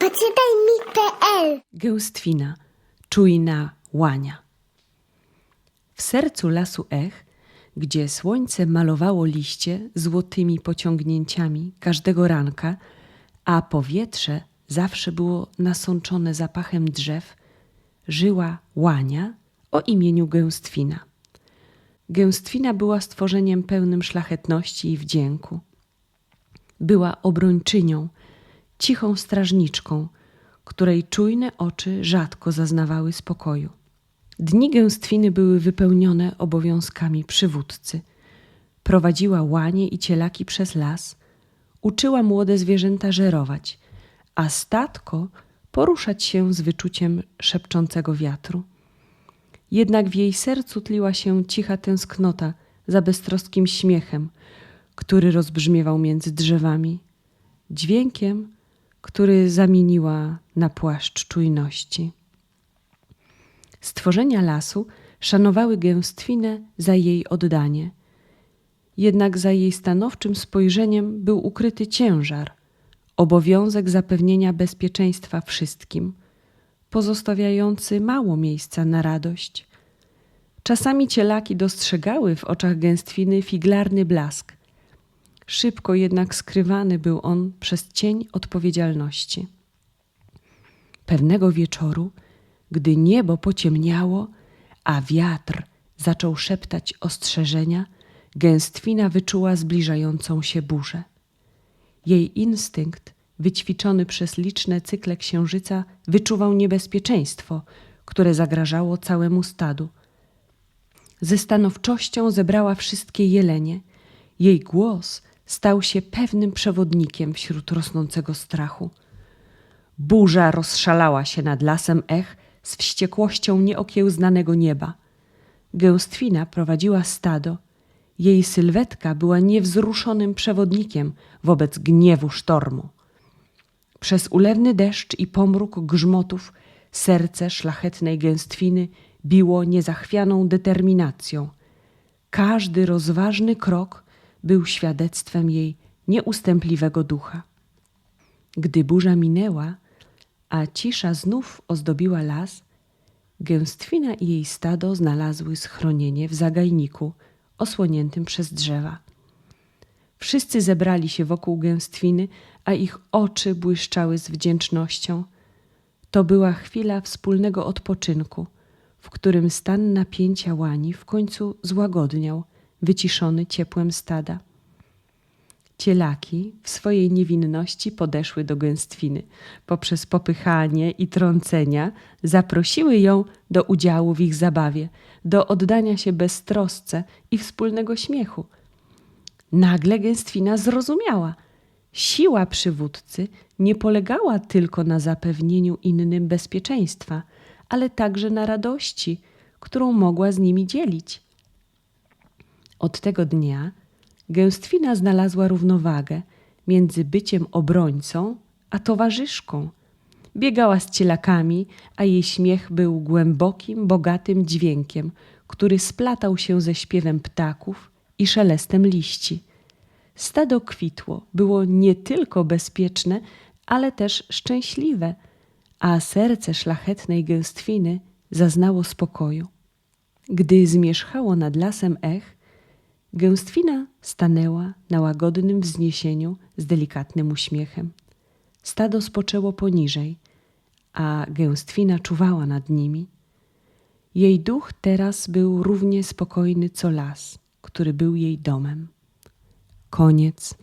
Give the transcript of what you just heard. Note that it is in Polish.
Poczytaj mi.pl Gęstwina, czujna łania. W sercu lasu Ech, gdzie słońce malowało liście złotymi pociągnięciami każdego ranka, a powietrze zawsze było nasączone zapachem drzew, żyła łania o imieniu Gęstwina. Gęstwina była stworzeniem pełnym szlachetności i wdzięku. Była obrończynią, cichą strażniczką, której czujne oczy rzadko zaznawały spokoju. Dni gęstwiny były wypełnione obowiązkami przywódcy. Prowadziła łanie i cielaki przez las, uczyła młode zwierzęta żerować, a statko poruszać się z wyczuciem szepczącego wiatru. Jednak w jej sercu tliła się cicha tęsknota za beztroskim śmiechem, który rozbrzmiewał między drzewami, dźwiękiem, który zamieniła na płaszcz czujności. Stworzenia lasu szanowały gęstwinę za jej oddanie. Jednak za jej stanowczym spojrzeniem był ukryty ciężar, obowiązek zapewnienia bezpieczeństwa wszystkim, pozostawiający mało miejsca na radość. Czasami cielaki dostrzegały w oczach gęstwiny figlarny blask. Szybko jednak skrywany był on przez cień odpowiedzialności. Pewnego wieczoru, gdy niebo pociemniało, a wiatr zaczął szeptać ostrzeżenia, gęstwina wyczuła zbliżającą się burzę. Jej instynkt, wyćwiczony przez liczne cykle księżyca, wyczuwał niebezpieczeństwo, które zagrażało całemu stadu. Ze stanowczością zebrała wszystkie jelenie. Jej głos stał się pewnym przewodnikiem wśród rosnącego strachu. Burza rozszalała się nad lasem ech z wściekłością nieokiełznanego nieba. Gęstwina prowadziła stado. Jej sylwetka była niewzruszonym przewodnikiem wobec gniewu sztormu. Przez ulewny deszcz i pomruk grzmotów serce szlachetnej gęstwiny biło niezachwianą determinacją. Każdy rozważny krok był świadectwem jej nieustępliwego ducha. Gdy burza minęła, a cisza znów ozdobiła las, gęstwina i jej stado znalazły schronienie w zagajniku osłoniętym przez drzewa. Wszyscy zebrali się wokół gęstwiny, a ich oczy błyszczały z wdzięcznością. To była chwila wspólnego odpoczynku, w którym stan napięcia łani w końcu złagodniał, wyciszony ciepłem stada. Cielaki w swojej niewinności podeszły do gęstwiny. Poprzez popychanie i trącenia zaprosiły ją do udziału w ich zabawie, do oddania się beztrosce i wspólnego śmiechu. Nagle gęstwina zrozumiała. Siła przywódcy nie polegała tylko na zapewnieniu innym bezpieczeństwa, ale także na radości, którą mogła z nimi dzielić. Od tego dnia gęstwina znalazła równowagę między byciem obrońcą a towarzyszką. Biegała z cielakami, a jej śmiech był głębokim, bogatym dźwiękiem, który splatał się ze śpiewem ptaków i szelestem liści. Stado kwitło, było nie tylko bezpieczne, ale też szczęśliwe, a serce szlachetnej gęstwiny zaznało spokoju. Gdy zmierzchało nad lasem ech, gęstwina stanęła na łagodnym wzniesieniu z delikatnym uśmiechem. Stado spoczęło poniżej, a gęstwina czuwała nad nimi. Jej duch teraz był równie spokojny co las, który był jej domem. Koniec